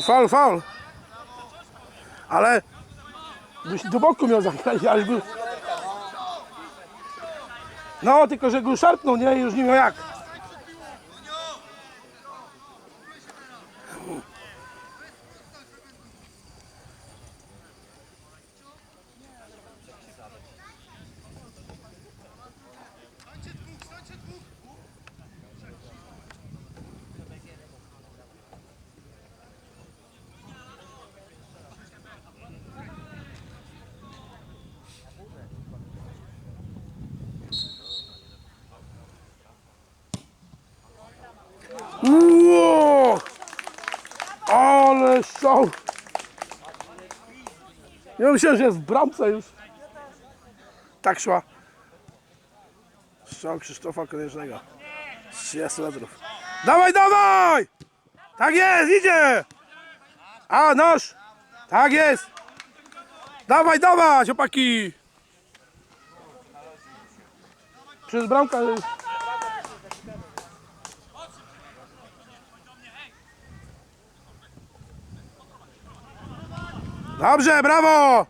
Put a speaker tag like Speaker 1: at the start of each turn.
Speaker 1: faul, faul. Ale byś do boku miał zagrać, ale go... No, tylko że go szarpnął, nie? Już nie miał jak. Strzał! Ja myślałem, że jest w bramce już. Tak szła. Strzał Krzysztofa Koniecznego. Z 30 metrów. Dawaj, dawaj! Tak jest, idzie! A, noż! Tak jest! Dawaj, dawaj, chłopaki! Przez bramkę Dobrze, brawo!